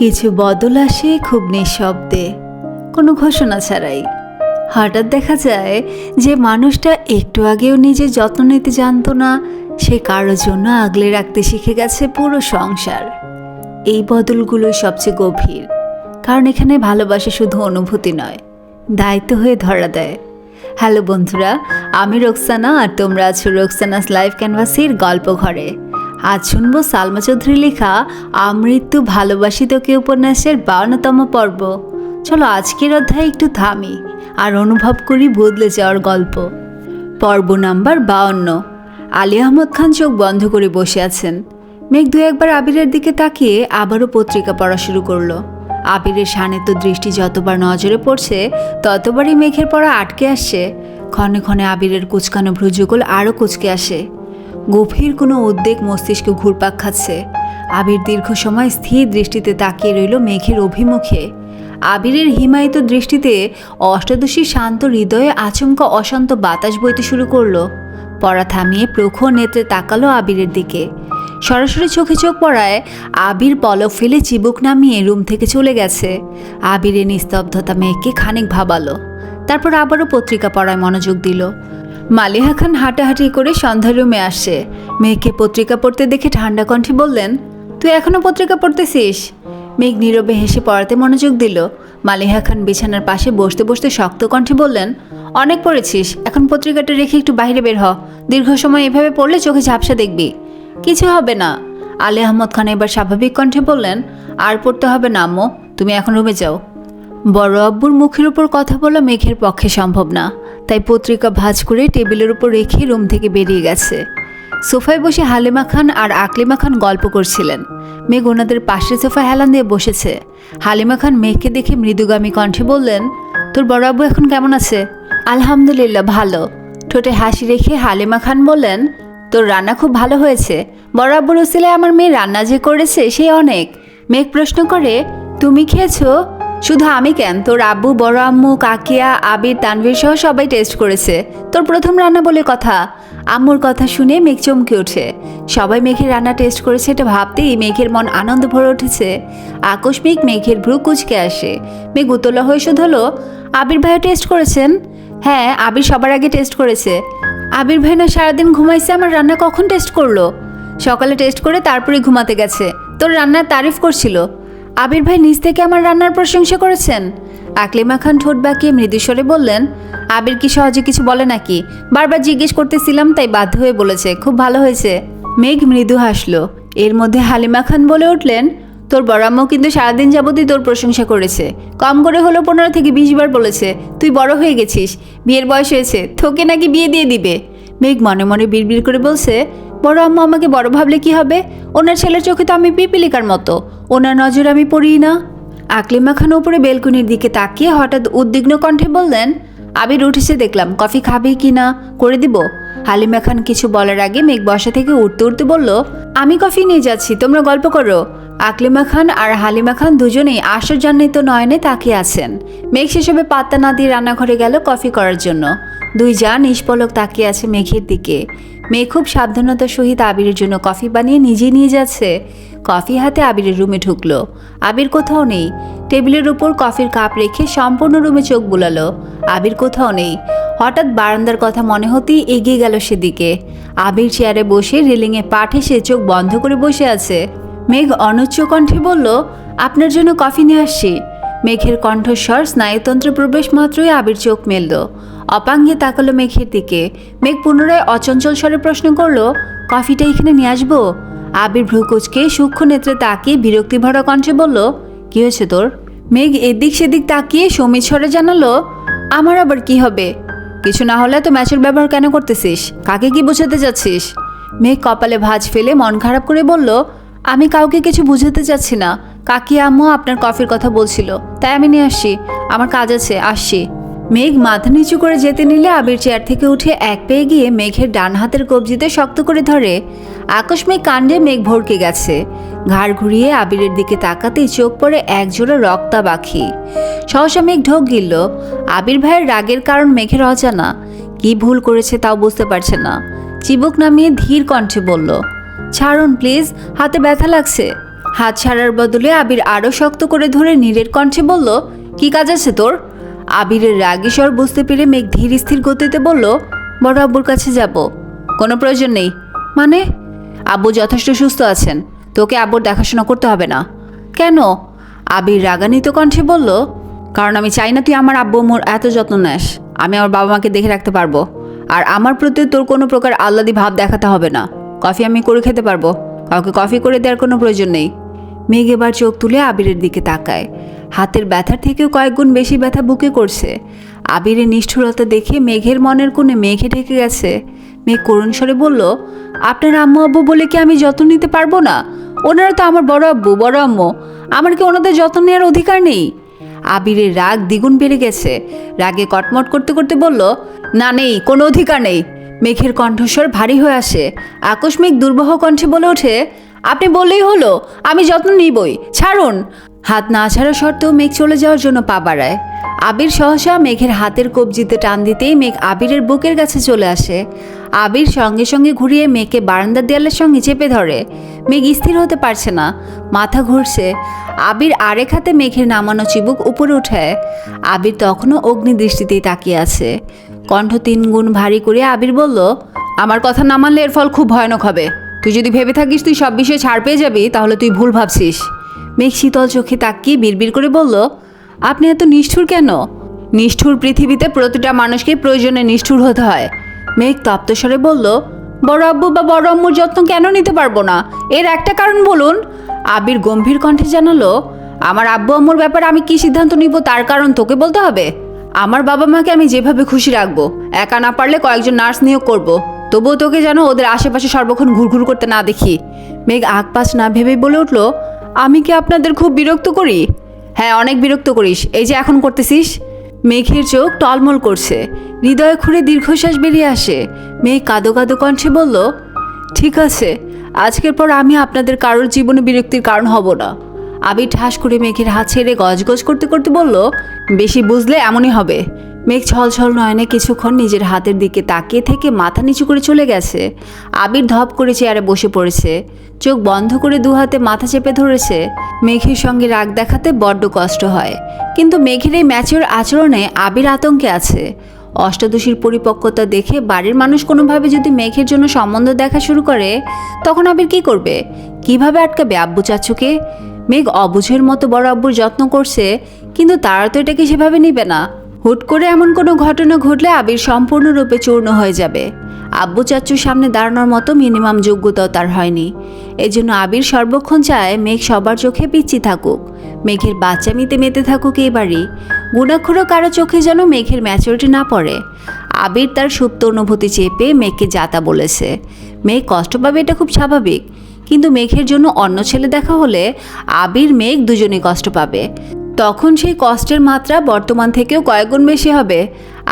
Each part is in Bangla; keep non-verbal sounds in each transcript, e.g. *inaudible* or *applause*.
কিছু বদল আসে খুব নিঃশব্দে, কোনো ঘোষণা ছাড়াই। হঠাৎ দেখা যায় যে মানুষটা একটু আগেও নিজের যত্ন নিতে জানতো না, সে কারোর জন্য আগলে রাখতে শিখে গেছে পুরো সংসার। এই বদলগুলোই সবচেয়ে গভীর, কারণ এখানে ভালোবাসা শুধু অনুভূতি নয়, দায়িত্ব হয়ে ধরা দেয়। হ্যালো বন্ধুরা, আমি রোকসানা আর তোমরা আছো রোকসানাস লাইভ ক্যানভাসের গল্প ঘরে আজ শুনব সালমা চৌধুরী লেখা আমৃত্যু ভালোবাসি তোকে উপন্যাসের বাউন্নতম পর্ব। চলো আজকের অধ্যায় একটু থামি আর অনুভব করি বদলে যাওয়ার গল্প। পর্ব নাম্বার বাউন্ন। আলী আহমদ খান চোখ বন্ধ করে বসে আছেন। মেঘ দু একবার আবিরের দিকে তাকিয়ে আবারও পত্রিকা পড়া শুরু করল। আবিরের শানিত দৃষ্টি যতবার নজরে পড়ছে, ততবারই মেঘের পড়া আটকে আসছে। ক্ষণে ক্ষণে আবিরের কুচকানো ভ্রুযুগল আরও কুচকে আসে। গভীর কোনো উদ্বেগ মস্তিষ্কে ঘুরপাক খাচ্ছে। আবির দীর্ঘ সময় স্থির দৃষ্টিতে তাকিয়ে রইল মেঘের অভিমুখে। আবিরের হিমায়িত দৃষ্টিতে অষ্টাদশী শান্ত হৃদয়ে আচমকা অশান্ত বাতাস বইতে শুরু করল। পড়া থামিয়ে প্রখর নেত্রে তাকালো আবিরের দিকে। সরাসরি চোখে চোখ পড়ায় আবির পলক ফেলে চিবুক নামিয়ে রুম থেকে চলে গেছে। আবিরের নিস্তব্ধতা মেয়েকে খানিক ভাবালো। তারপর আবারও পত্রিকা পড়ায় মনোযোগ দিল। মালিহা খান হাঁটাহাঁটি করে সন্ধ্যা রুমে আসে। মেয়েকে পত্রিকা পড়তে দেখে ঠান্ডা কণ্ঠে বললেন, তুই এখনও পত্রিকা পড়তেছিস? মেঘ নীরবে হেসে পড়াতে মনোযোগ দিল। মালিহা খান বিছানার পাশে বসতে বসতে শক্ত কণ্ঠে বললেন, অনেক পড়েছিস, এখন পত্রিকাটা রেখে একটু বাইরে বের হ। দীর্ঘ সময় এভাবে পড়লে চোখে ঝাপসা দেখবি। কিছু হবে না। আলে আহমদ খান এবার স্বাভাবিক কণ্ঠে বললেন, আর পড়তে হবে না, আম্মু। তুমি এখন রুমে যাও। বড় আব্বুর মুখের উপর কথা বলা মেঘের পক্ষে সম্ভব না। তাই পত্রিকা ভাঁজ করে টেবিলের উপর রেখে রুম থেকে বেরিয়ে গেছে। সোফায় বসে হালিমা খান আর আকলিমা খান গল্প করছিলেন। মেঘ ওনাদের পাশে সোফায় হেলান দিয়ে বসেছে। হালিমা খান মেঘকে দেখে মৃদুগামী কণ্ঠে বললেন, তোর বড় আব্বু এখন কেমন আছে? আলহামদুলিল্লাহ, ভালো। ঠোঁটে হাসি রেখে হালিমা খান বললেন, তোর রান্না খুব ভালো হয়েছে। বড় আব্বুর উসিলায় আমার মেয়ে রান্না যে করেছে সে অনেক। মেঘ প্রশ্ন করে, তুমি খেয়েছো? শুধু আমি কেন? তোর আব্বু, বড় আম্মু, কাকিয়া, আবির, তানভীর সহ সবাই টেস্ট করেছে। তোর প্রথম রান্না বলে কথা। আম্মুর কথা শুনে মেঘ চমকে ওঠে। সবাই মেঘের রান্না টেস্ট করেছে এটা ভাবতেই মেঘের মন আনন্দ ভরে উঠেছে। আকস্মিক মেঘের ভ্রু কুচকে আসে। মেঘ উতলা হয়ে হলো, আবির ভাইও টেস্ট করেছেন? হ্যাঁ আবির সবার আগে টেস্ট করেছে। আবির ভাই না সারাদিন ঘুমাইছে, আমার রান্না কখন টেস্ট করল? সকালে টেস্ট করে তারপরে ঘুমাতে গেছে। তোর রান্নার তারিফ করছিল। আবির ভাই নিজ থেকে আমার রান্নার প্রশংসা করেছেন। আকলিমা খান ঠোঁট বাঁকিয়ে মৃদুস্বরে বললেন, আবির কি সহজে কিছু বলে নাকি? বারবার জিজ্ঞেস করতেছিলাম, তাই বাধ্য হয়ে বলেছে, খুব ভালো হয়েছে। মেঘ মৃদু হাসলো। এর মধ্যে হালিমা খান বলে উঠলেন, তোর বড়াম্মু কিন্তু সারাদিন যাবতই তোর প্রশংসা করেছে। কম করে হলো পনেরো থেকে বিশ বার বলেছে, তুই বড় হয়ে গেছিস, বিয়ের বয়স হয়েছে, তোকে নাকি বিয়ে দিয়ে দিবে। মেঘ মনে মনে বিড়বিড় করে বলছে বড় আম্মু আমাকে বড় ভাবলে কি হবে? ওনার ছেলের চোখে তো আমি পিপিলিকার মতো। ওনার নজর আমি পড়ি না। আকলিমা খান উপরে বেলকুনির দিকে তাকিয়ে হঠাৎ উদ্বিগ্ন কণ্ঠে বললেন, আবির উঠেছে দেখলাম, কফি খাবে কি না? করে দিব। হালিমা খান কিছু বলার আগে মেঘ বসা থেকে উঠতে উঠতে বলল, আমি কফি নিয়ে যাচ্ছি, তোমরা গল্প করো। আকলিমা খান আর হালিমা খান দুজনেই আশ্চর্যান্বিত নয়নে তাকিয়ে আছেন। মেঘ সেসবে পাত্তা না দিয়ে রান্নাঘরে গেল কফি করার জন্য। দুই যা নিষ্পলক তাকিয়ে আছে মেঘের দিকে। মেঘ খুব সাবধানতার সহিত আবিরের জন্য কফি বানিয়ে নিজে নিয়ে যাচ্ছে। কফি হাতে আবিরের রুমে ঢুকলো। আবির কোথাও নেই। টেবিলের উপর কফির কাপ রেখে সম্পূর্ণ রুমে চোখ বুলালো। আবির কোথাও নেই। হঠাৎ বারান্দার কথা মনে হতেই এগিয়ে গেল সেদিকে। আবির চেয়ারে বসে রেলিংয়ে পাঠে সে চোখ বন্ধ করে বসে আছে। মেঘ অনুচ্চ কণ্ঠে বলল, আপনার জন্য কফি নিয়ে আসছি। মেঘের কণ্ঠস্বর স্নায়ুতন্ত্রে প্রবেশ মাত্রই আবির চোখ মেলল। অপাঙ্গে তাকালো মেঘের দিকে। মেঘ পুনরায় অচঞ্চল স্বরে প্রশ্ন করল, কফিটা এখানে নিয়ে আসব? আবির ভ্রুকুচকে সূক্ষ্ম নেত্রে তাকিয়ে বিরক্তি ভরা কণ্ঠে বলল, কি হয়েছে তোর? মেঘ এদিক সেদিক তাকিয়ে সমিত স্বরে জানালো, আমার আবার কি হবে? কিছু না হলে তো ম্যাচের ব্যবহার কেন করতেছিস? কাকে কি বোঝাতে যাচ্ছিস? মেঘ কপালে ভাঁজ ফেলে মন খারাপ করে বলল, আমি কাউকে কিছু বুঝাতে চাচ্ছি না। কাকি আম্মু আপনার কফির কথা বলছিল, তাই আমি নিয়ে আসছি। আমার কাজ আছে, আসছি। মেঘ মাথা নিচু করে যেতে নিলে আবির চেয়ার থেকে উঠে এক পেয়ে গিয়ে মেঘের ডান হাতের কবজিতে শক্ত করে ধরে। আকস্মিক কাণ্ডে মেঘ ভরকে গেছে। ঘাড় ঘুরিয়ে আবিরের দিকে তাকাতেই চোখ পড়ে একজোড়া রক্তা বাখি সহসা মেঘ ঢোক গিলল। আবির ভাইয়ের রাগের কারণ মেঘের অজানা। কি ভুল করেছে তাও বুঝতে পারছে না। চিবুক নামিয়ে ধীর কণ্ঠে বলল, ছাড়ুন প্লিজ, হাতে ব্যথা লাগছে। হাত ছাড়ার বদলে আবির আরও শক্ত করে ধরে নীরের কণ্ঠে বলল, কি কাজ আছে তোর? আবিরের রাগী স্বর বুঝতে পেরে মেঘ ধীর স্থির গতিতে বলল, বড় আব্বুর কাছে যাব। কোনো প্রয়োজন নেই। মানে? আব্বু যথেষ্ট সুস্থ আছেন। তোকে আব্বুর দেখাশোনা করতে হবে না। কেন? আবির রাগান্বিত কণ্ঠে বলল, কারণ আমি চাই না তুই আমার আব্বু মোর এত যত্ন নেস। আমি আমার বাবা মাকে দেখে রাখতে পারব। আর আমার প্রতি তোর কোনো প্রকার আহ্লাদি ভাব দেখাতে হবে না। কফি আমি করে খেতে পারব। কাউকে কফি করে দেওয়ার কোনো প্রয়োজন নেই। মেঘ এবার চোখ তুলে আবিরের দিকে তাকায়। হাতের ব্যথার থেকেও কয়েকগুণ বেশি ব্যথা বুকে করছে। আবিরের নিষ্ঠুরতা দেখে মেঘের মনের কোণে মেঘে ঢেকে গেছে। মেঘ করুণ স্বরে বলল, আপনার আম্মু আব্বু বলে কি আমি যত্ন নিতে পারব না? ওনারা তো আমার বড় আব্বু, বড় আম্মু। আমার কি ওনাদের যত্ন নেওয়ার অধিকার নেই? আবিরের রাগ দ্বিগুণ বেড়ে গেছে। রাগে কটমট করতে করতে বলল, না, নেই, কোনো অধিকার নেই। মেঘের কণ্ঠস্বর ভারী হয়ে আসে। আকস্মিক দুর্বহ কণ্ঠে বলে ওঠে আপনি বললেই হলো, আমি যত্ন নিবই, ছাড়ুন। হাত না ছাড়া সত্ত্বেও মেঘ চলে যাওয়ার জন্য পা বাড়ায়। আবির সহসা মেঘের হাতের কবজিতে টান দিতেই মেঘ আবিরের বুকের কাছে চলে আসে। আবির সঙ্গে সঙ্গে ঘুরিয়ে মেঘকে বারান্দার দেয়ালের সঙ্গে চেপে ধরে। মেঘ স্থির হতে পারছে না, মাথা ঘুরছে। আবির আরেক হাতে মেঘের নামানো চিবুক উপরে উঠায়। আবির তখনও অগ্নিদৃষ্টিতেই তাকিয়ে আছে। কণ্ঠ তিন গুণ ভারী করে আবির বলল, আমার কথা না মানলে এর ফল খুব ভয়ানক হবে। তুই যদি ভেবে থাকিস তুই সব বিষয়ে ছাড় পেয়ে যাবি, তাহলে তুই ভুল ভাবছিস। মেঘ শীতল চোখে তাকিয়ে বিড়বিড় করে বলল, আপনি এত নিষ্ঠুর কেন? নিষ্ঠুর পৃথিবীতে প্রতিটা মানুষকে প্রয়োজনে নিষ্ঠুর হতে হয়। মেঘ তপ্তস্বরে বলল, বড় আব্বু বা বড় আম্মুর যত্ন কেন নিতে পারব না? এর একটা কারণ বলুন। আবির গম্ভীর কণ্ঠে জানালো, আমার আব্বু আম্মুর ব্যাপারে আমি কি সিদ্ধান্ত নিব? তার কারণ তোকে বলতে হবে? আমার বাবা মাকে আমি যেভাবে খুশি রাখব, একা না পারলে কয়েকজন নার্স নিয়োগ করব। তবুও তোকে যেন ওদের আশেপাশে সর্বক্ষণ ঘুরঘুর করতে না দেখি। মেঘ আগপাস না ভেবেই বলে উঠল, আমি কি আপনাদের খুব বিরক্ত করি? হ্যাঁ অনেক বিরক্ত করিস। এই যে এখন করতেছিস? মেঘের চোখ টলমল করছে। হৃদয় খুঁড়ে দীর্ঘশ্বাস বেরিয়ে আসে। মেঘ কাঁদো কাদো কণ্ঠে বলল, ঠিক আছে, আজকের পর আমি আপনাদের কারোর জীবনে বিরক্তির কারণ হব না। আবির ঠাস করে মেঘের হাত ছেড়ে গজগজ করতে করতে বলল, বেশি বুঝলে এমনই হবে। মেঘ ছলছল নয়নে কিছুক্ষণ নিজের হাতের দিকে তাকিয়ে থেকে মাথা নিচু করে চলে গেছে। আবির ধপ করে চেয়ারে বসে পড়েছে। চোখ বন্ধ করে দু হাতে মাথা চেপে ধরেছে। মেঘের সঙ্গে রাগ দেখাতে বড্ড কষ্ট হয়। কিন্তু মেঘের এই ম্যাচের আচরণে আবির আতঙ্কে আছে। অষ্টাদশীর পরিপক্কতা দেখে বাড়ির মানুষ কোনোভাবে যদি মেঘের জন্য সম্বন্ধ দেখা শুরু করে, তখন আবির কি করবে? কীভাবে আটকাবে আব্বু চাচুকে? মেঘ অবুঝের মতো বড় আব্বুর যত্ন করছে, কিন্তু তারা তো এটাকে সেভাবে নিবে না। হুট করে এমন কোনো ঘটনা ঘটলে আবির সম্পূর্ণরূপে চূর্ণ হয়ে যাবে। আব্বু চাচ্চুর সামনে দাঁড়ানোর মতো মিনিমাম যোগ্যতাও তার হয়নি। এজন্য আবির সর্বক্ষণ চায় মেঘ সবার চোখে পিচ্ছি থাকুক। মেঘের বাচ্চামিতে মেতে থাকুক এই বাড়ি কারও চোখে যেন মেঘের ম্যাচুরিটি না পড়ে। আবির তার সুপ্ত অনুভূতি চেপে মেঘকে যাতা বলেছে। মেঘ কষ্ট পাবে এটা খুব স্বাভাবিক। কিন্তু মেঘের জন্য অন্য ছেলে দেখা হলে আবির, মেঘ দুজনেই কষ্ট পাবে। তখন সেই কষ্টের মাত্রা বর্তমান থেকেও কয়েকগুণ বেশি হবে।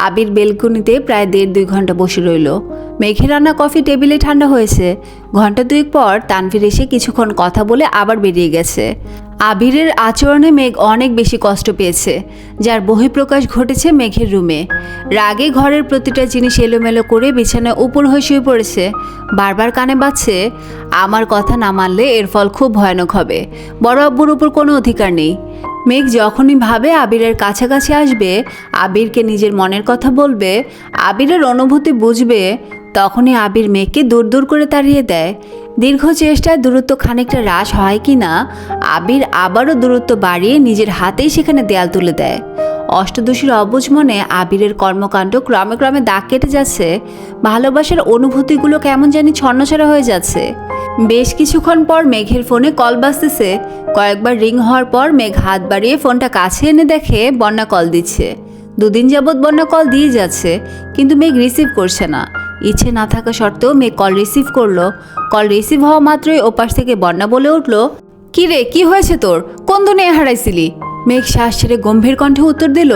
আবির বেলকুনিতে প্রায় দেড় দুই ঘণ্টা বসে রইল। মেঘে রান্না কফি টেবিলে ঠান্ডা হয়েছে। ঘণ্টা দুয়েক পর তানভীর এসে কিছুক্ষণ কথা বলে আবার বেরিয়ে গেছে। আবিরের আচরণে মেঘ অনেক বেশি কষ্ট পেয়েছে, যার বহিঃপ্রকাশ ঘটেছে মেঘের রুমে। রাগে ঘরের প্রতিটা জিনিস এলোমেলো করে বিছানায় উপর হয়ে শুয়ে পড়েছে। বারবার কানে বাজছে, আমার কথা না মানলে এর ফল খুব ভয়ানক হবে। বড় আব্বুর উপর কোনো অধিকার নেই। মেঘ যখনই ভাবে আবিরের কাছাকাছি আসবে আবিরকে নিজের মনের কথা বলবে আবিরের অনুভূতি বুঝবে তখনই আবির মেঘকে দূর দূর করে তাড়িয়ে দেয়। দীর্ঘ চেষ্টায় দূরত্ব খানিকটা হ্রাস হয় কি না আবির আবারও দূরত্ব বাড়িয়ে নিজের হাতেই সেখানে দেয়াল তুলে দেয়। অষ্টদশীর অবুঝ মনে আবিরের কর্মকাণ্ড ক্রমে ক্রমে দাগ কেটে যাচ্ছে। ভালোবাসার অনুভূতিগুলো কেমন জানি ছন্নছাড়া হয়ে যাচ্ছে। বেশ কিছুক্ষণ পর মেঘের ফোনে কল বাজতেছে। কয়েকবার রিং হওয়ার পর মেঘ হাত বাড়িয়ে ফোনটা কাছে এনে দেখে বন্যা কল দিচ্ছে। দুদিন যাবৎ বন্যা কল দিয়ে যাচ্ছে, কিন্তু মেঘ রিসিভ করছে না। ইচ্ছে না থাকা সত্ত্বেও মেঘ কল রিসিভ করল। কল রিসিভ হওয়া মাত্রই ওপাশ থেকে বন্যা বলে উঠল, কি রে, কি হয়েছে তোর? কোন দুনিয়া হারাইছিলি? মেঘ শ্বাস ছেড়ে গম্ভীর কণ্ঠে উত্তর দিল,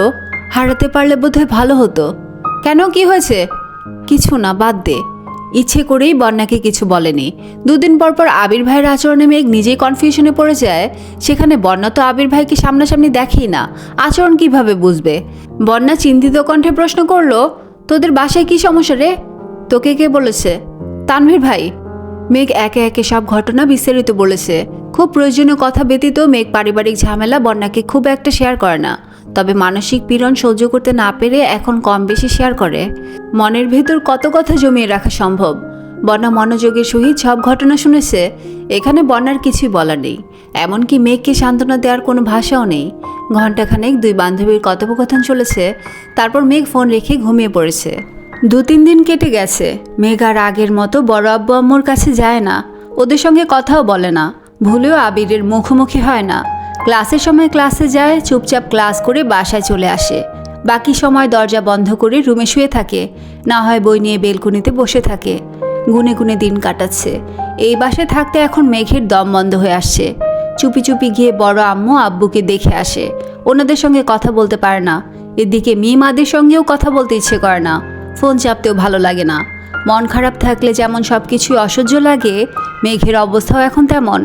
হারাতে পারলে বোধহয় ভালো হতো। কেন, কি হয়েছে? কিছু না, বাদ দে। ইচ্ছে করেই বন্যাকে কিছু বলেনি। দুদিন পর পর আবির ভাইয়ের আচরণে মেঘ নিজেই কনফিউশনে পড়ে যায়। সেখানে বন্যা তো আবির ভাইকে সামনাসামনি দেখেই না। আচরণ কীভাবে বুঝবে? বন্যা চিন্তিত কণ্ঠে প্রশ্ন করল, তোদের বাসায় কি সমস্যা রে? তোকে কে বলেছে? তানভীর ভাই। মেঘ একে একে সব ঘটনা বিস্তারিত বলেছে। খুব প্রয়োজনীয় কথা ব্যতীত মেঘ পারিবারিক ঝামেলা বন্যাকে খুব একটা শেয়ার করে না। তবে মানসিক পীড়ন সহ্য করতে না পেরে এখন কম বেশি শেয়ার করে। মনের ভেতর কত কথা জমিয়ে রাখা সম্ভব? বন্যা মনোযোগের সহিত সব ঘটনা শুনেছে। এখানে বন্যার কিছুই বলা নেই। এমনকি মেঘকে সান্ত্বনা দেওয়ার কোনো ভাষাও নেই। ঘণ্টাখানেক দুই বান্ধবীর কথোপকথন চলেছে। তারপর মেঘ ফোন রেখে ঘুমিয়ে পড়েছে। দু তিন দিন কেটে গেছে। মেঘার আগের মতো বড় আব্বু আম্মুর কাছে যায় না। ওদের সঙ্গে কথাও বলে না। ভুলেও আবিরের মুখোমুখি হয় না। ক্লাসের সময় ক্লাসে যায়, চুপচাপ ক্লাস করে বাসায় চলে আসে। বাকি সময় দরজা বন্ধ করে রুমে শুয়ে থাকে। না হয় বই নিয়ে বেলকুনিতে বসে থাকে। গুনে গুনে দিন কাটাচ্ছে। এই বাসায় থাকতে এখন মেঘের দম বন্ধ হয়ে আসছে। চুপি চুপি গিয়ে বড় আম্মু আব্বুকে দেখে আসে। ওনাদের সঙ্গে কথা বলতে পারে না। এদিকে মিমাদের সঙ্গেও কথা বলতে ইচ্ছে করে না। ফোন চাপতেও ভালো লাগে না। মন খারাপ থাকলে যেমন সব কিছুই অসহ্য লাগে, মেঘের অবস্থাও এখন তেমন।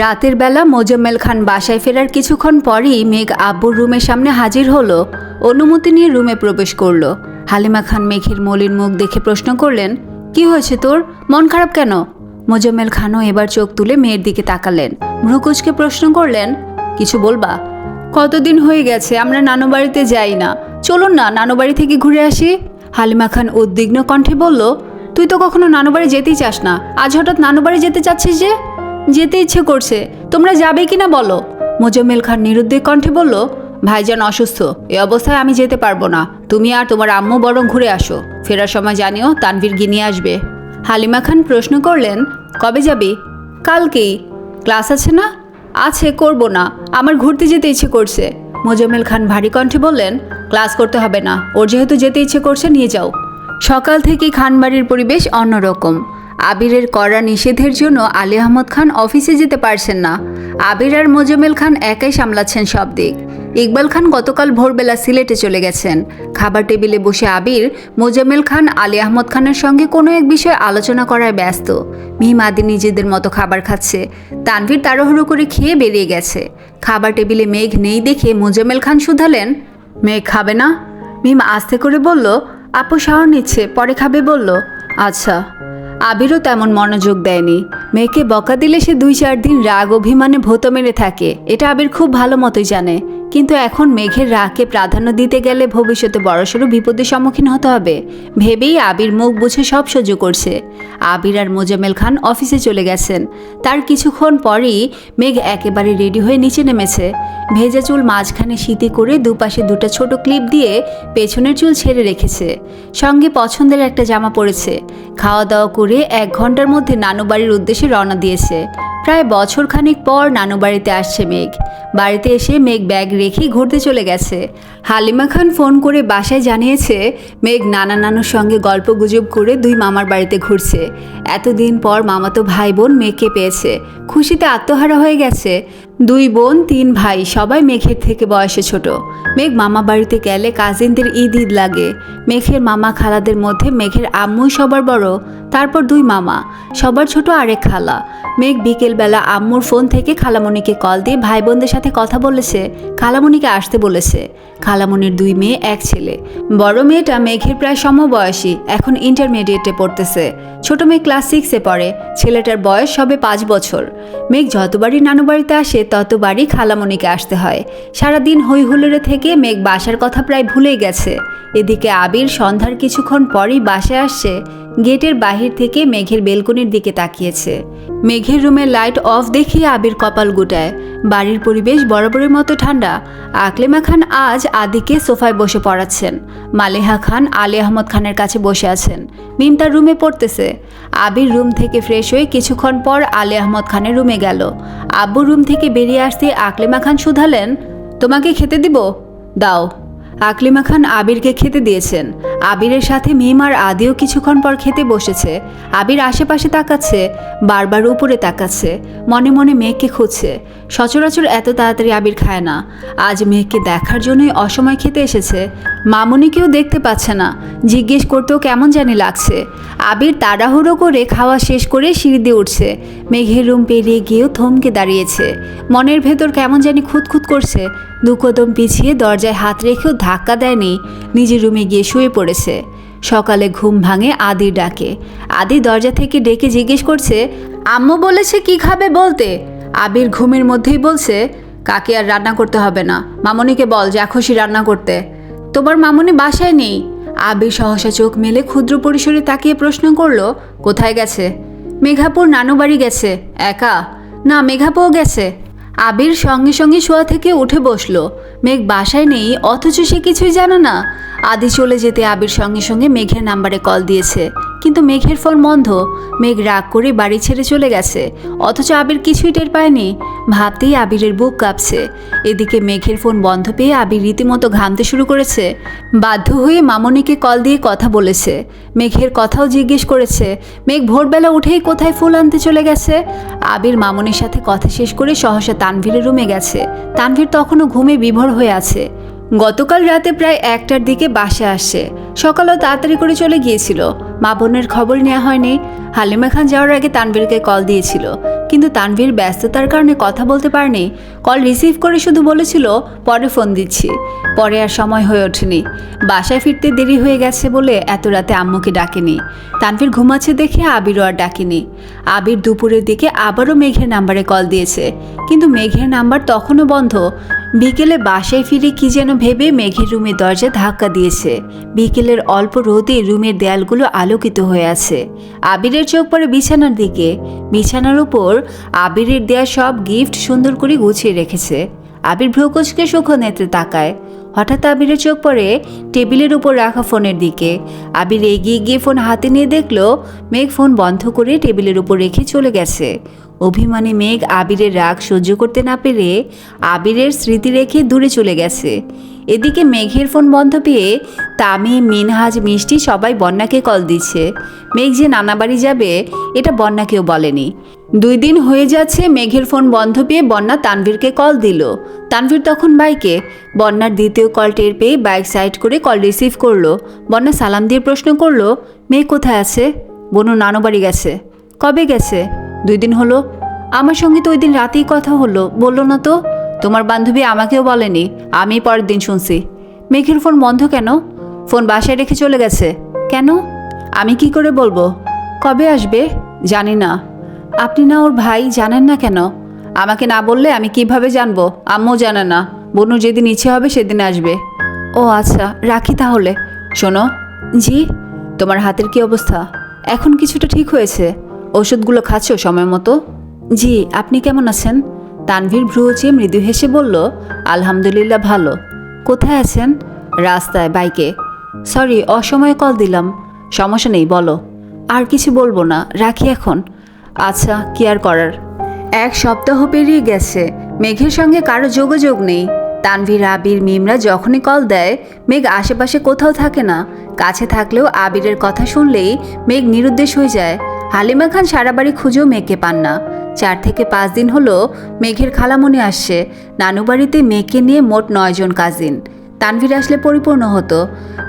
রাতের বেলা মোজাম্মেল খান বাসায় ফেরার কিছুক্ষণ পরই মেঘ আব্বুর রুমের সামনে হাজির হলো, অনুমতি নিয়ে রুমে প্রবেশ করল। হালিমা খান মেঘের মলিন মুখ দেখে প্রশ্ন করলেন, কি হয়েছে তোর? মন খারাপ কেন? মোজাম্মেল খানও এবার চোখ তুলে মেয়ের দিকে তাকালেন। ভ্রুকুচকে প্রশ্ন করলেন, কিছু বলবা? কতদিন হয়ে গেছে, আমরা নানু বাড়িতে যাই না। চলুন না নানু বাড়ি থেকে ঘুরে আসি। হালিমা খান উদ্বিগ্ন কণ্ঠে বলল, তুই তো কখনো নানু বাড়ি যেতেই চাস না। আজ হঠাৎ নানু বাড়ি যেতে চাচ্ছিস যে? যেতে ইচ্ছে করছে। তোমরা যাবে কি না বলো? মোজাম্মেল খান নিরুদ্বেগ কণ্ঠে বলল, ভাইজান অসুস্থ। এ অবস্থায় আমি যেতে পারব না। তুমি আর তোমার আম্মু বরং ঘুরে আসো। ফেরার সময় জানিও তানভীর গিনিয়ে আসবে। হালিমা খান প্রশ্ন করলেন, কবে যাবি? কালকেই। ক্লাস আছে না? আছে, করব না। আমার ঘুরতে যেতে ইচ্ছে করছে। মোজাম্মেল খান ভারী কণ্ঠে বললেন, ক্লাস করতে হবে না, ওর যেহেতু যেতে ইচ্ছে করছে, নিয়ে যাও। সকাল থেকে খানবাড়ির পরিবেশ অন্যরকম। আবিরের কড়া নিষেধের জন্য আলী আহমদ খান অফিসে যেতে পারছেন না। আবির আর মোজাম্মেল খান একাই সামলাচ্ছেন সব দিক। ইকবাল খান গতকাল ভোরবেলা সিলেটে চলে গেছেন। খাবার টেবিলে বসে আবির, মোজাম্মেল খান, আলী আহমদ খানের সঙ্গে কোনো এক বিষয়ে আলোচনা করায় ব্যস্ত। মিম আদি নিজেদের মতো খাবার খাচ্ছে। তানভীর তাড়াহুড়ো করে খেয়ে বেরিয়ে গেছে। খাবার টেবিলে মেঘ নেই দেখে মোজাম্মেল খান শুধালেন, মেঘ খাবে না? মিম আস্তে করে বলল, আপু শাওয়ার নিচ্ছে, পরে খাবে, বলল আচ্ছা। আবিরও তেমন মনোযোগ দেয়নি। মেয়েকে বকা দিলে সে দুই চার দিন রাগ অভিমানে ভোতো মেরে থাকে। এটা আবির খুব ভালো মতোই জানে। কিন্তু এখন মেঘের রাগকে প্রাধান্য দিতে গেলে ভবিষ্যতে বড়সড় বিপদের সম্মুখীন হতে হবে। ভেবেই আবির মুখ বুঝে সব সহ্য করছে। আবির আর মোজামেল খান অফিসে চলে গেছেন। তার কিছুক্ষণ পরই মেঘ একেবারে রেডি হয়ে নিচে নেমেছে। ভেজা চুল মাঝখানে শীতে করে দুপাশে দুটো ছোট ক্লিপ দিয়ে পেছনের চুল ছেড়ে রেখেছে। সঙ্গে পছন্দের একটা জামা পরেছে। খাওয়া দাওয়া করে এক ঘণ্টার মধ্যে নানু বাড়ির উদ্দেশ্যে রওনা দিয়েছে। প্রায় বছর খানিক পর নানু বাড়িতে আসছে মেঘ। বাড়িতে এসে মেঘ ব্যাগ রেখে ঘুরতে চলে গেছে। হালিমা খান ফোন করে বাসায় জানিয়েছে, মেঘ নানা নানুর সঙ্গে গল্প গুজব করে দুই মামার বাড়িতে ঘুরছে। এতদিন পর মামাতো ভাই বোন মেঘকে পেয়েছে। খুশিতে আত্মহারা হয়ে গেছে। দুই বোন, তিন ভাই, সবাই মেঘের থেকে বয়সে ছোট। মেঘ মামা বাড়িতে গেলে কাজিনদের ঈদ ঈদ লাগে। মেঘের মামা খালাদের মধ্যে মেঘের আম্মুই সবার বড়, তারপর দুই মামা, সবার ছোট আরেক খালা। মেঘ বিকেলবেলা আম্মুর ফোন থেকে খালামণিকে কল দিয়ে ভাই বোনদের সাথে কথা বলেছে, খালামণিকে আসতে বলেছে। খালামণির দুই মেয়ে, এক ছেলে। বড় মেয়েটা মেঘের প্রায় সমবয়সী, এখন ইন্টারমিডিয়েটে পড়তেছে। ছোট মেয়ে ক্লাস সিক্সে পড়ে, ছেলেটার বয়স সবে পাঁচ বছর। মেঘ যতবারই নানু বাড়িতে আসে ততবারই খালামণিকে আসতে হয়। সারাদিন হৈ হুল্লোড়ে থেকে মেঘ বাসার কথা প্রায় ভুলেই গেছে। এদিকে আবির সন্ধ্যার কিছুক্ষণ পরই বাসায় আসছে গেটের বাহির থেকে মেঘের বেলকনির দিকে তাকিয়েছে। মেঘের রুমের লাইট অফ দেখিয়ে আবির কপাল গুটায়। বাড়ির পরিবেশ বরাবরের মতো ঠান্ডা। আকলেমা খান আজ আদিকে সোফায় বসে পড়াচ্ছেন। মালেহা খান আলী আহমদ খানের কাছে বসে আছেন। মিম তার রুমে পড়তেছে। আবির রুম থেকে ফ্রেশ হয়ে কিছুক্ষণ পর আলী আহমদ খানের রুমে গেল। আব্বু রুম থেকে বেরিয়ে আসতে আকলেমা খান শুধালেন, তোমাকে খেতে দিব? দাও। আকলিমা খান আবিরকে খেতে দিয়েছেন। আবিরের সাথে মিম আর আদিও কিছুক্ষণ পর খেতে বসেছে। আবির আশেপাশে তাকাচ্ছে, বারবার উপরে তাকাচ্ছে, মনে মনে মেয়েকে খুঁজছে। সচরাচর এত তাড়াতাড়ি আবির খায় না। আজ মেঘকে দেখার জন্যই অসময় খেতে এসেছে। মামুনিকেও দেখতে পাচ্ছে না। জিজ্ঞেস করতেও কেমন জানি লাগছে। আবির তাড়াহুড়ো করে খাওয়া শেষ করে সিঁড়ি দিয়ে উঠছে। মেঘের রুম পেরিয়ে গিয়েও থমকে দাঁড়িয়েছে। মনের ভেতর কেমন জানি খুঁতখুত করছে। দু কদম পিছিয়ে দরজায় হাত রেখেও ধাক্কা দেয়নি। নিজের রুমে গিয়ে শুয়ে পড়েছে। সকালে ঘুম ভাঙে আদির ডাকে। আদি দরজা থেকে ডেকে জিজ্ঞেস করছে, আম্মু বলেছে কি খাবে বলতে? আবির ঘুমের মধ্যেই বলছে, কাকে আর রান্না করতে হবে না। মামনিকে বল যা খুশি রান্না করতে। তোমার মামনি বাসায় নেই? আবির সহসা চোখ মেলে ক্ষুদ্র পরিসরে তাকিয়ে প্রশ্ন করল, কোথায় গেছে? মেঘাপুর নানু বাড়ি গেছে। একা? না, মেঘাপুও গেছে। আবির সঙ্গে সঙ্গে শোয়া থেকে উঠে বসল। মেঘ বাসায় নেই, অথচ সে কিছুই জানে না। আদি চলে যেতে আবির সঙ্গে সঙ্গে মেঘের নাম্বারে কল দিয়েছে। কিন্তু মেঘের ফোন বন্ধ। মেঘ রাগ করে বাড়ি ছেড়ে চলে গেছে। অথচ আবির কিছুই টের পায়নি। ভাবতেই আবিরের বুক কাঁপছে। এদিকে মেঘের ফোন বন্ধ পেয়ে আবির রীতিমতো ঘামতে শুরু করেছে। বাধ্য হয়ে মামনিকে কল দিয়ে কথা বলেছে। মেঘের কথাও জিজ্ঞেস করেছে। মেঘ ভোরবেলা উঠেই কোথায় ফুল আনতে চলে গেছে? আবির মামনির সাথে কথা শেষ করে সহসা তানভীরের রুমে গেছে। তানভীর তখনও ঘুমে বিভোর হয়ে আছে। গতকাল রাতে প্রায় একটার দিকে বাসে আসে। সকালেও তাড়াতাড়ি করে চলে গিয়েছিল। মা বোনের খবর নেওয়া হয়নি। হালিমা খান যাওয়ার আগে তানভীরকে কল দিয়েছিল। কিন্তু তানভীর ব্যস্ততার কারণে কথা বলতে পারেনি। কল রিসিভ করে শুধু বলেছিল, পরে ফোন দিচ্ছি। পরে আর সময় হয়ে ওঠেনি। বাসায় ফিরতে দেরি হয়ে গেছে বলে এত রাতে আম্মুকে ডাকেনি। তানভীর ঘুমাচ্ছে দেখে আবিরও আর ডাকেনি। আবির দুপুরের দিকে আবারও মেঘের নাম্বারে কল দিয়েছে। কিন্তু মেঘের নাম্বার তখনও বন্ধ। বিকেলে বাসায় ফিরে কি যেন ভেবে মেঘের রুমে দরজা ধাক্কা দিয়েছে। বিকেলের অল্প রোদে রুমের দেয়ালগুলো আলোকিত হয়ে আছে। আবিরের চোখ পড়ে বিছানার দিকে। বিছানার উপর আবিরের দেয়া সব গিফট সুন্দর করে গুছিয়ে রেখেছে। আবির ভ্রুকুচকে সুখ নেত্রে তাকায়। হঠাৎ আবিরের চোখ পড়ে টেবিলের উপর রাখা ফোনের দিকে। আবির এগিয়ে গিয়ে ফোন হাতে নিয়ে দেখল, মেঘ ফোন বন্ধ করে টেবিলের উপর রেখে চলে গেছে। অভিমানী মেঘ আবিরের রাগ সহ্য করতে না পেরে আবিরের স্মৃতি রেখে দূরে চলে গেছে। এদিকে মেঘের ফোন বন্ধ পেয়ে তামি, মিনহাজ, মিষ্টি সবাই বন্যাকে কল দিচ্ছে। মেঘ যে নানা বাড়ি যাবে, এটা বন্যাকেও বলেনি। দুই দিন হয়ে যাচ্ছে মেঘের ফোন বন্ধ পেয়ে বন্যা তানভীরকে কল দিল। তানভীর তখন বাইকে, বন্যার দ্বিতীয় কল টের পেয়ে বাইক সাইড করে কল রিসিভ করল। বন্যা সালাম দিয়ে প্রশ্ন করল মেয়ে কোথায় আছে? বনু নানু বাড়ি গেছে। কবে গেছে? দুই দিন হলো। আমার সঙ্গে তো ওই দিন রাতেই কথা হলো। বলল না তো, তোমার বান্ধবী আমাকেও বলেনি আমি পরের দিন শুনছি। মেঘের ফোন বন্ধ কেন? ফোন বাসায় রেখে চলে গেছে। কেন? আমি কি করে বলব? কবে আসবে? জানি না। আপনি না ওর ভাই জানেন না কেন? আমাকে না বললে আমি কীভাবে জানব? আম্মু জানে না। বনু যেদিন ইচ্ছে হবে সেদিন আসবে। ও আচ্ছা রাখি তাহলে। শোনো। জি, তোমার হাতের কি অবস্থা? এখন কিছুটা ঠিক হয়েছে। ওষুধগুলো খাচ্ছ সময় মতো? জি, আপনি কেমন আছেন? তানভীর ভ্রুচে মৃদু হেসে বলল, আলহামদুলিল্লাহ ভালো। কোথায় আছেন? রাস্তায়, বাইকে। সরি, অসময়ে কল দিলাম। সমস্যা নেই, বলো। আর কিছু বলব না, রাখি এখন। আচ্ছা কি আর করার? এক সপ্তাহ পেরিয়ে গেছে। মেঘের সঙ্গে কারও যোগাযোগ নেই। তানভীর, আবির, মিমরা যখনই কল দেয়, মেঘ আশেপাশে কোথাও থাকে না। কাছে থাকলেও আবিরের কথা শুনলেই মেঘ নিরুদ্দেশ হয়ে যায়। হালিমা খান সারা বাড়ি খুঁজেও মেয়েকে পান না। চার থেকে পাঁচ দিন হলো মেঘের খালামনি আসছে। নানু বাড়িতে মেয়েকে নিয়ে মোট নয়জন কাজিন তানভীর আসলে পরিপূর্ণ হতো।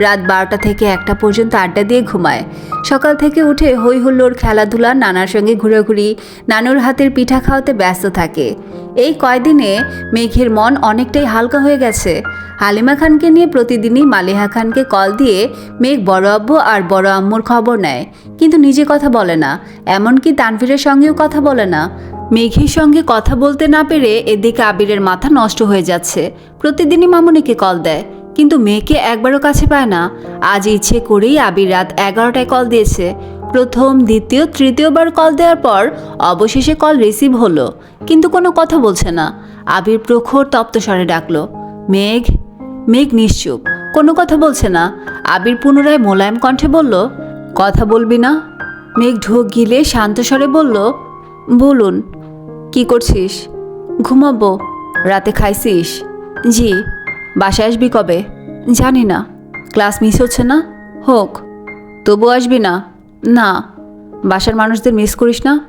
রাত বারোটা থেকে একটা পর্যন্ত আড্ডা দিয়ে ঘুমায়। সকাল থেকে উঠে হৈ হুল্লোর খেলাধুলা, নানার সঙ্গে ঘুরেঘুরি, নানুর হাতের পিঠা খাওয়াতে ব্যস্ত থাকে। এই কয়দিনে মেঘের মন অনেকটাই হালকা হয়ে গেছে। হালিমা খানকে নিয়ে প্রতিদিনই মালিহা খানকে কল দিয়ে মেঘ বড় আব্বু আর বড় আম্মুর খবর নেয়। কিন্তু নিজে কথা বলে না। এমনকি তানভীরের সঙ্গেও কথা বলে না। মেঘের সঙ্গে কথা বলতে না পেরে এদিকে আবিরের মাথা নষ্ট হয়ে যাচ্ছে। প্রতিদিনই মামুনিকে কল দেয়। কিন্তু মেয়েকে একবারও কাছে পায় না। আজ ইচ্ছে করেই আবির রাত এগারোটায় কল দিয়েছে। প্রথম, দ্বিতীয়, তৃতীয়বার কল দেওয়ার পর অবশেষে কল রিসিভ হলো। কিন্তু কোনো কথা বলছে না। আবির প্রখর তপ্ত স্বরে ডাকলো, মেঘ মেঘ নিশ্চুপ। কোনো কথা বলছে না? আবির পুনরায় মোলায়েম কণ্ঠে বলল, কথা বলবি না? মেঘ ঢোক গিলে শান্ত স্বরে বলল, বলুন, কি করছিস? ঘুমাবো? রাতে খাইছিস? জি, বাসায় আসবি কবে? জানি না। ক্লাস মিস হচ্ছে না? হোক তবু আসবি না? না, বাসার মানুষদের মিস করিস না?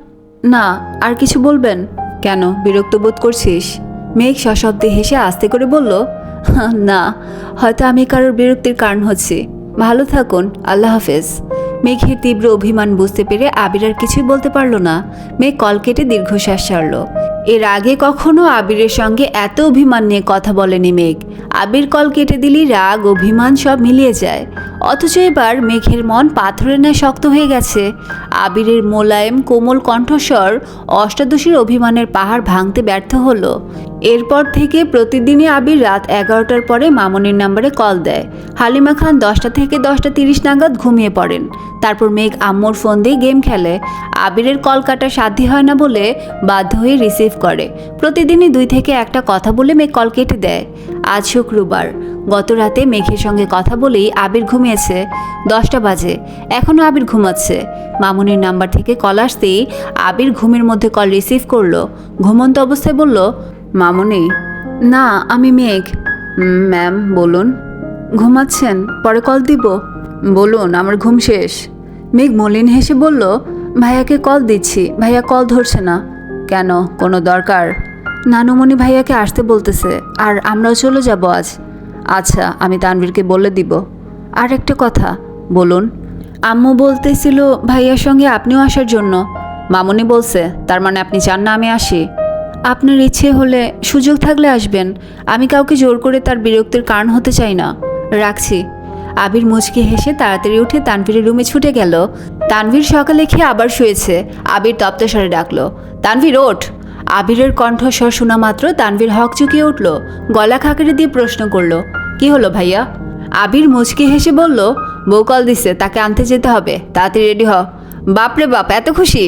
না, আর কিছু বলবেন? কেন, বিরক্ত বোধ করছিস? মেঘ সশব্দে হেসে আস্তে করে বলল, *laughs* না, হয়তো আমি কারোর বিরক্তির কারণ হচ্ছি। ভালো থাকুন, আল্লাহ হাফেজ। মেঘের তীব্র অভিমান বুঝতে পেরে আবির আর কিছুই বলতে পারল না। মেঘ কল কেটে দীর্ঘশ্বাস ছাড়ল। এর আগে কখনো আবিরের সঙ্গে এত অভিমান নিয়ে কথা বলেনি মেঘ। আবির কল কেটে দিলেই রাগ, অভিমান সব মিলিয়ে যায়। অথচ এবার মেঘের মন পাথরের ন্যায় শক্ত হয়ে গেছে। আবিরের মোলায়েম, কোমল কণ্ঠস্বর অষ্টাদশীর অভিমানের পাহাড় ভাঙতে ব্যর্থ হলো। এরপর থেকে প্রতিদিনই আবির রাত এগারোটার পরে মামনির নাম্বারে কল দেয়। হালিমা খান দশটা থেকে দশটা তিরিশ নাগাদ ঘুমিয়ে পড়েন। তারপর মেঘ আম্মুর ফোন দিয়ে গেম খেলে। আবিরের কল কাটা সাধ্য হয় না বলে বাধ্য হয়ে রিসিভ করে। প্রতিদিনই দুই থেকে একটা কথা বলে মেঘ কল কেটে দেয়। আজ শুক্রবার। গত রাতে মেঘের সঙ্গে কথা বলেই আবির ঘুমিয়েছে। দশটা বাজে। এখনও আবির ঘুমাচ্ছে। মামুনির নাম্বার থেকে কল আসতেই আবির ঘুমের মধ্যে কল রিসিভ করল। ঘুমন্ত অবস্থায় বলল, মামুনি? না, আমি মেঘ। ম্যাম বলুন। ঘুমাচ্ছেন? পরে কল দিব। বলুন, আমার ঘুম শেষ। মেঘ মলিন হেসে বলল, ভাইয়াকে কল দিচ্ছি। ভাইয়া কল ধরছে না। কেন? কোনো দরকার? নানুমণি ভাইয়াকে আসতে বলতেছে, আর আমরাও চলে যাব আজ। আচ্ছা আমি তানভীরকে বলে দিব। আর একটা কথা, বলুন। আম্মু বলতেছিল ভাইয়ার সঙ্গে আপনিও আসার জন্য। মামুনি বলছে, তার মানে আপনি চান না আমি আসি। আপনার ইচ্ছে হলে সুযোগ থাকলে আসবেন। আমি কাউকে জোর করে তার বিরক্তির কারণ হতে চাই না। রাখছি। আবির মুচকি হেসে তাড়াতাড়ি উঠে তানভীরের রুমে ছুটে গেল। তানভীর সকালে খেয়ে আবার শুয়েছে। আবির তপ্তস্বরে ডাকলো, তানভীর, ওঠ। আবিরের কণ্ঠস্বর শোনা মাত্র তানভীর হক চুকিয়ে উঠল, গলা খাকড়ে দিয়ে প্রশ্ন করল, কি হলো ভাইয়া? আবির মুচকি হেসে বলল, বউ কল দিছে, তাকে আনতে যেতে হবে, তাড়াতাড়ি রেডি হ। বাপরে বাপ, এত খুশি?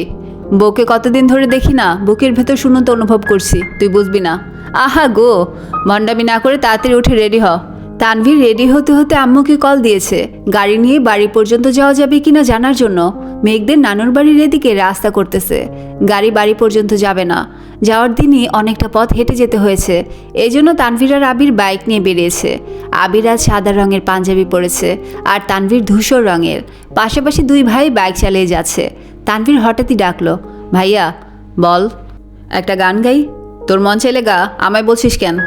বউকে কতদিন ধরে দেখি না, বুকের ভেতর শূন্যতা অনুভব করছি, তুই বুঝবি না। আহা গো মন্ডামি না করে তাড়াতাড়ি উঠে রেডি হ। তানভীর রেডি হতে হতে আম্মুকে কল দিয়েছে। গাড়ি নিয়ে বাড়ি পর্যন্ত যাওয়া যাবে কিনা জানার জন্য মেঘদের নানুর বাড়ির এদিকে রাস্তা করতেছে। গাড়ি বাড়ি পর্যন্ত যাবে না। যাওয়ার দিনই অনেকটা পথ হেঁটে যেতে হয়েছে। এই জন্য তানভীর আর আবির বাইক নিয়ে বেরিয়েছে। আবির আজ সাদা রঙের পাঞ্জাবি পরেছে আর তানভীর ধূসর রঙের। পাশাপাশি দুই ভাই বাইক চালিয়ে যাচ্ছে। তানভীর হঠাৎই ডাকলো, ভাইয়া, বল, একটা গান গাই? তোর মন চাইলে গা, আমায় বলছিস কেন?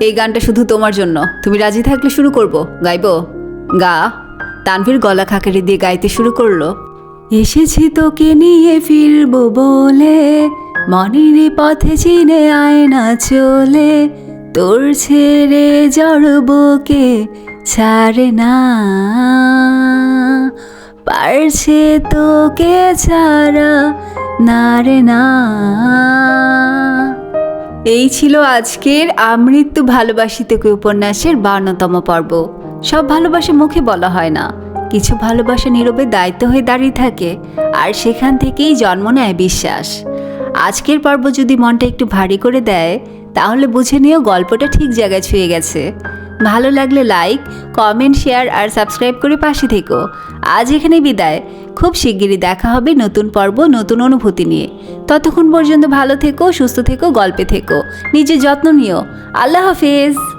এই গানটা শুধু তোমার জন্য। তুমি রাজি থাকলে শুরু করব। গাইবো? গা। তানভীর গলা খাকারি দিয়ে গাইতে শুরু করল। এসেছি তোকে নিয়ে ফিরবো বলে, মনের পথে চিনে আয় না চলে, তোর ছেড়ে জড়বকে ছাড়ে না। পারছে তোকে ছাড়া, না রে না। এই ছিল আজকের আমৃত্যু ভালোবাসি তোকে উপন্যাসের বান্নতম পর্ব। সব ভালোবাসা মুখে বলা হয় না। কিছু ভালোবাসা নীরবে দায়িত্ব হয়ে দাঁড়িয়ে থাকে, আর সেখান থেকেই জন্ম নেয় বিশ্বাস। আজকের পর্ব যদি মনটা একটু ভারী করে দেয়, তাহলে বুঝে নিও গল্পটা ঠিক জায়গায় ছুঁয়ে গেছে। ভালো লাগলে লাইক কমেন্ট শেয়ার আর সাবস্ক্রাইব করে পাশে থেকো। আজ এখানে বিদায়। খুব শিগগিরই দেখা হবে নতুন পর্ব, নতুন অনুভূতি নিয়ে। ততক্ষণ পর্যন্ত ভালো থেকো, সুস্থ থেকো, গল্পে থেকো। নিজের যত্ন নিও। আল্লাহ হাফেজ।